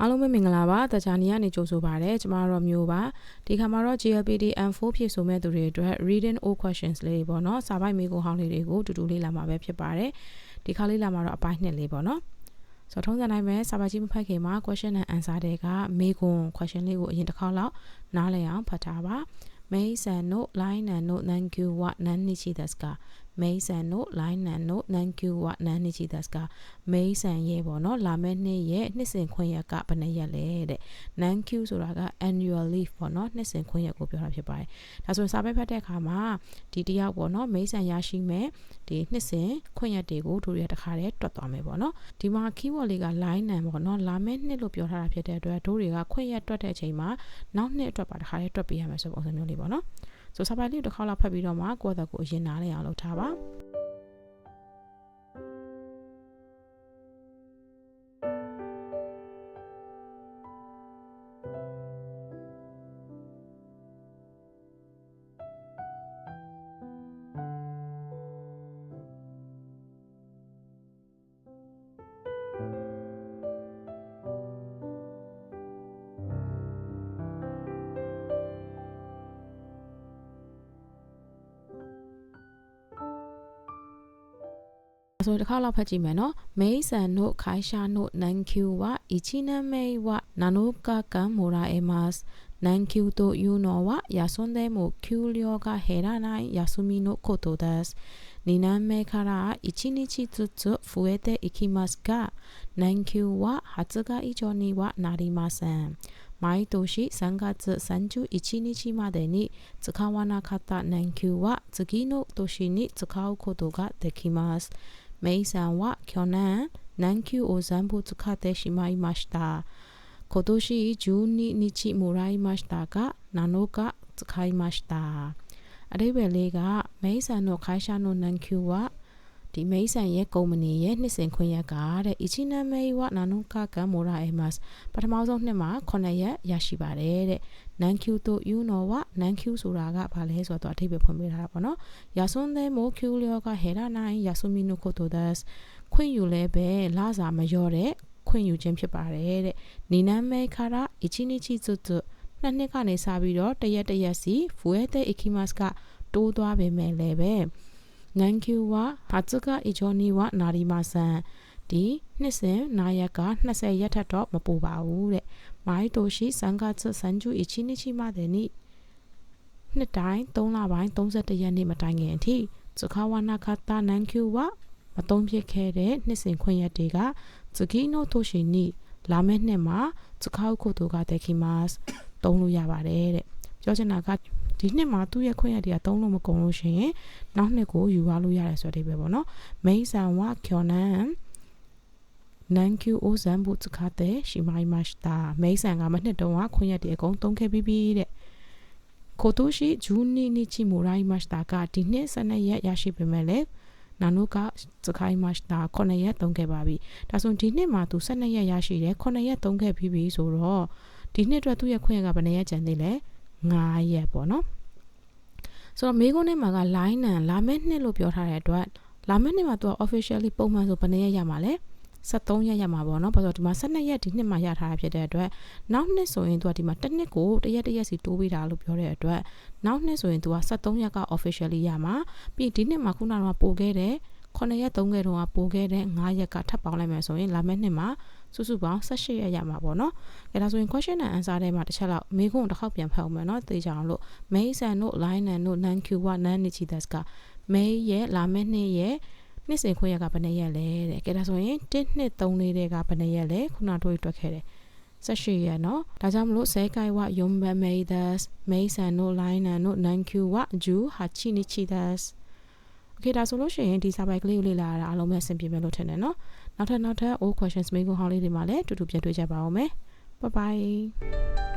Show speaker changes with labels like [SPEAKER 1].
[SPEAKER 1] အားလုံးပဲမင်္ဂလာပါတခြားနေရာနေကြိုဆိုပါရစေကျမတို့မျိုးပါဒီခါမှာတော့ GLPD M4 ဖြည့်ဆိုမဲ့သူတွေအတွက် reading all questions လေးပေါ့နော်စာပိုက်မိကိုဟောင်းလေးတွေကိုတူတူလေးလာမှာပဲဖြစ်ပါတယ်ဒီခါလေးလာမှာတော့အပိုင်းနှစ်လေးပေါ့နော်ဆိုတော့ထုံးစံတိုင်းပဲစာပိုက်ကြီးမဖတ်ခင်မှာ question and answer တွေကမေကွန် question လေးကိုအရင်တစ်ခေါက်လောက်နားလည်အောင်ဖတ်ထားပါမေးဆန်နို့ line and note thank you what န န်းနိချိဒတ်ကမေးဆန်နို့ line and note thank you what နန်းနိချိဒတ်ကမေးဆန်ရဲ့ပေါ့နော်လာမယ့်နှစ်ရဲ့နှစ်စဉ်ခွင့်ရက်ကဘယ်နှရက်လဲတဲ့ thank you ဆိုတာက annual leave ပေါ့နော်နှစ်စဉ်ခွင့်ရက်ကိုပြောတာဖြစ်ပါတယ်ဒါဆိုရင်စာပေဖတ်တဲ့အခါမှာဒီတယောက်ပေါ့နော်မေးဆန်ရရှိမဲ့ဒီနှစ်စဉ်ခွင့်ရက်တွေကိုတို့ရတခါတည်းတွက်သွားမယ်ပေါ့နော်ဒီမှာ keyword လေးက line and ပေါ့နော်လာမယ့်နှစ်လို့ပြောထားတာဖြစ်တဲ့အတွက်တို့တွေကခွင့်ရက်တွက်တဲ့အချိန်မှာနောက်နှစ်အတွက်ပါတခါတည်းတွက်ပေးရမယ်ဆိုပုံစံမျိုးလေးပေါ့နော် ဆိုစာပိုက်လေးတစ်ခေါက်လောက်ဖတ်ပြီးတော့မှကိုယ့်အသက်ကိုအရင်နားလည်အောင်လုပ်ထားပါ ဆိုတစ်ခါလောက်ဖတ်ကြည့်မယ်နော်မေးဆန်နို့ခိုင်ရှာနို့နန်ကျူဝအီချီနမေဝနာနိုကာကန်မိုရာအေမတ်နန်ကျူတိုယူနိုဝယာဆွန်ဒဲမိုကျူလျောကဟေရာနိုင်ယာဆူမီနိုကိုတိုဒတ်နီနမ်မေခရာ一日にちずつ増えていきますが年休は20日以上にはなりません毎年3月31日までに使わなかった年休は次の年に使うことができます メイさんは去年、南球を全部使ってしまいました。今年12日もらいましたが、7日使いました。レベルが、メイさんの会社の南球は、 ဒီမေးဆန်ရဲ့ကုမ္ပဏီရဲ့နှစ်စဉ်ခွင့်ရက်ကတဲ့အီချီနမေးဝနာနုကကမိုရာအေမတ်ပထမဆုံးနှစ်မှာ9ရက်ရရှိပါတယ်တဲ့နန်ကျူတို့ယူနော်ဝနန်ကျူဆိုတာကဘာလဲဆိုတော့အထိပ္ပယ်ဖွင့်ပေးထားတာပေါ့နော်ယာဆွန်တဲ့မိုကျူလျောကဟေရာနိုင်ယာဆူမီနုကိုတိုဒတ်ခွင့်ယူလဲပဲလာစာမလျော့တဲ့ခွင့်ယူခြင်းဖြစ်ပါတယ်တဲ့နီနမေခါရာအီချီနီချီဇွတ်နှစ်နှစ်ကနေစပြီးတော့တရက်တရက်စီဖူရဲတဲ့ ikimas ကတိုးသွားပေမဲ့လည်းပဲ နန်ကျူဝါဟာဇကအီဂျောနီဝါနာရီမာဆန်ဒီနှစ်စဉ်နာရက်က20ရက်ထက်တော့မပူပါဘူးတဲ့မိုင်းတိုရှိစံကတ်စန်ကျူအချီနီချီမတဲ့နိနှစ်တိုင်း3လပိုင်း31ရက်နေ့မတိုင်ခင်အထိစခဝနာခတာနန်ကျူဝါမတုံးဖြစ်ခဲ့တဲ့နှစ်စဉ်ခွင့်ရက်တွေကဇဂီနိုတိုရှိနီလာမယ့်နှစ်မှာစခောက်ခုတိုကတက်ခီမတ်တုံးလို့ရပါတယ်တဲ့ပြောချင်တာက ဒီနှစ်မှာသူ့ရဲ့ခွင့်ရတွေကသုံးလို့မကုန်လို့ရှိရင်နောက်နှစ်ကိုယူသွားလို့ရတယ်ဆိုတဲ့ပဲပေါ့နော်မိတ်ဆန်ဝကျန်နန်နန်ကျူအိုဇန်ဘူစခတဲ့ရှိမိုင်းမတ်တာမိတ်ဆန်ကမနှစ်တုန်းကခွင့်ရတွေအကုန်သုံးခဲ့ပြီးပြီတဲ့ကိုတိုရှိဂျူနီနီချီမိုရိုင်းမတ်တာကဒီနှစ်စနေရက်ရရှိပေမဲ့လေနာနိုကစခိုင်းမတ်တာ9ရက်သုံးခဲ့ပါပြီဒါဆိုဒီနှစ်မှာသူ12ရက်ရရှိတယ်9ရက်သုံးခဲ့ပြီးပြီဆိုတော့ဒီနှစ်အတွက်သူ့ရဲ့ခွင့်ရကဘယ်နှရက်ကျန်သေးလဲ 9ရက်ပေါ့နော်ဆိုတော့မေကုန်းထဲမှာက line နံလာမယ့်နှစ်လို့ပြောထားတဲ့အတွက်လာမယ့်နှစ်မှာသူက officially ပုံမှန်ဆိုဘယ်နှရက်ရမှာလဲ73ရက်ရမှာပေါ့နော်ဘာလို့ဒီမှာ12ရက်ဒီနှစ်မှာရထားတာဖြစ်တဲ့အတွက်နောက်နှစ်ဆိုရင်သူကဒီမှာတစ်နှစ်ကိုတစ်ရက်တစ်ရက်စီတိုးပေးတာလို့ပြောတဲ့အတွက်နောက်နှစ်ဆိုရင်သူက73ရက်က officially ရမှာပြီးဒီနှစ်မှာခုနကပို့ခဲ့တဲ့ 9ရက်3ခဲ့တော့ပို့ခဲ့တဲ့9ရက်ကထပ်ပေါင်းလိုက်မယ်ဆိုရင်လာမယ့်နှစ်မှာစုစုပေါင်း18ရက်ရမှာပေါ့နော်။အဲဒါဆိုရင် question and answer ထဲမှာတစ်ချက်လောက်မေးခွန်းတစ်ခေါက်ပြန်ဖတ်အောင်မယ်နော်။သိကြအောင်လို့ May ဆန်တို့ line နဲ့တို့ nan q က nan နိချီဒတ်က May ရဲ့လာမယ့်နှစ်ရဲ့နှစ်စဉ်ခွင့်ရကဘယ်နှရက်လဲတဲ့။ကဲဒါဆိုရင်1နှစ်3လေးတွေကဘယ်နှရက်လဲခုနတို့တွက်ခဲ့တယ်။ဆက်ရှိရနော်ဒါကြောင့်မလို့ဆဲကိုင်ဝယုံဘမေဒတ်မေဆန်နိုလိုင်းနန်နိုနန်ကျူဝဂျူဟာချီနီချီဒတ် โอเคဒါဆိုလို့ရှိရင်ဒီစာပိုက်ကလေးကိုလေ့လာရတာအားလုံးပဲအဆင်ပြေမယ်လို့ထင်တယ်နော်နောက်ထပ်နောက်ထပ် all questions မေးခွန်းဟောင်းလေးတွေမှာလည်းတူတူပြန်တွေ့ကြပါဦးမယ် bye bye